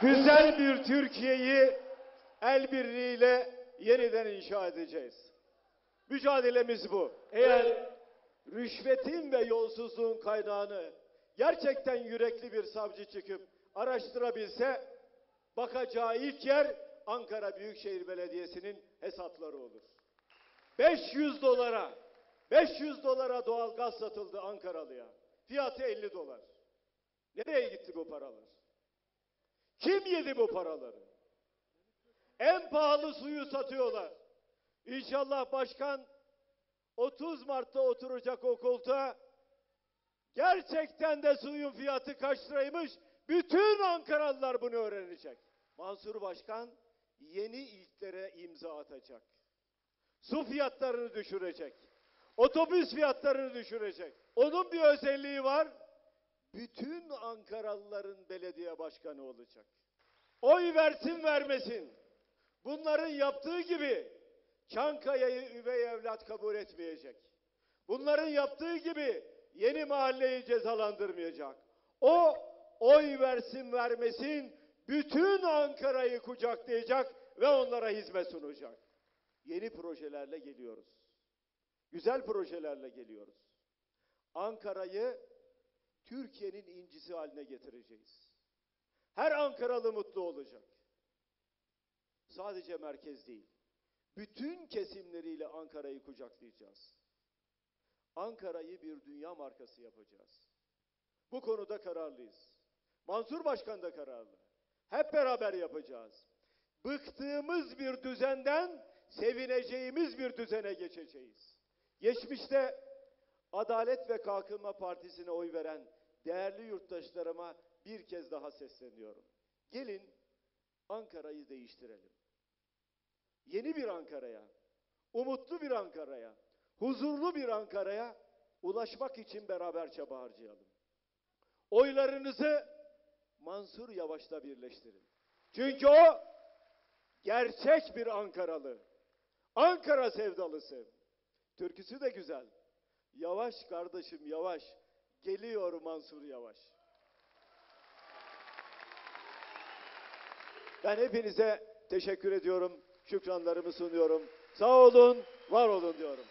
güzel bir Türkiye'yi el birliğiyle yeniden inşa edeceğiz. Mücadelemiz bu. Eğer rüşvetin ve yolsuzluğun kaynağını gerçekten yürekli bir savcı çıkıp araştırabilse bakacağı ilk yer Ankara Büyükşehir Belediyesi'nin hesapları olur. 500 dolara 500 dolara doğal gaz satıldı Ankaralıya. Fiyatı 50 dolar. Nereye gitti bu paralar? Kim yedi bu paraları? En pahalı suyu satıyorlar. İnşallah başkan 30 Mart'ta oturacak o koltuğa. Gerçekten de suyun fiyatı kaç liraymış? Bütün Ankaralılar bunu öğrenecek. Mansur Başkan yeni ilklere imza atacak. Su fiyatlarını düşürecek. Otobüs fiyatlarını düşürecek. Onun bir özelliği var. Bütün Ankaralıların belediye başkanı olacak. Oy versin vermesin. Bunların yaptığı gibi Çankaya'yı üvey evlat kabul etmeyecek. Bunların yaptığı gibi yeni mahalleyi cezalandırmayacak. O oy versin vermesin bütün Ankara'yı kucaklayacak ve onlara hizmet sunacak. Yeni projelerle geliyoruz. Güzel projelerle geliyoruz. Ankara'yı Türkiye'nin incisi haline getireceğiz. Her Ankaralı mutlu olacak. Sadece merkez değil. Bütün kesimleriyle Ankara'yı kucaklayacağız. Ankara'yı bir dünya markası yapacağız. Bu konuda kararlıyız. Mansur Başkan da kararlı. Hep beraber yapacağız. Bıktığımız bir düzenden sevineceğimiz bir düzene geçeceğiz. Geçmişte Adalet ve Kalkınma Partisi'ne oy veren değerli yurttaşlarıma bir kez daha sesleniyorum. Gelin Ankara'yı değiştirelim. Yeni bir Ankara'ya, umutlu bir Ankara'ya, huzurlu bir Ankara'ya ulaşmak için beraber çaba harcayalım. Oylarınızı Mansur Yavaş'la birleştirin. Çünkü o gerçek bir Ankaralı. Ankara sevdalısı. Türküsü de güzel. Yavaş kardeşim yavaş. Geliyor Mansur Yavaş. Ben hepinize teşekkür ediyorum. Şükranlarımı sunuyorum. Sağ olun, var olun diyorum.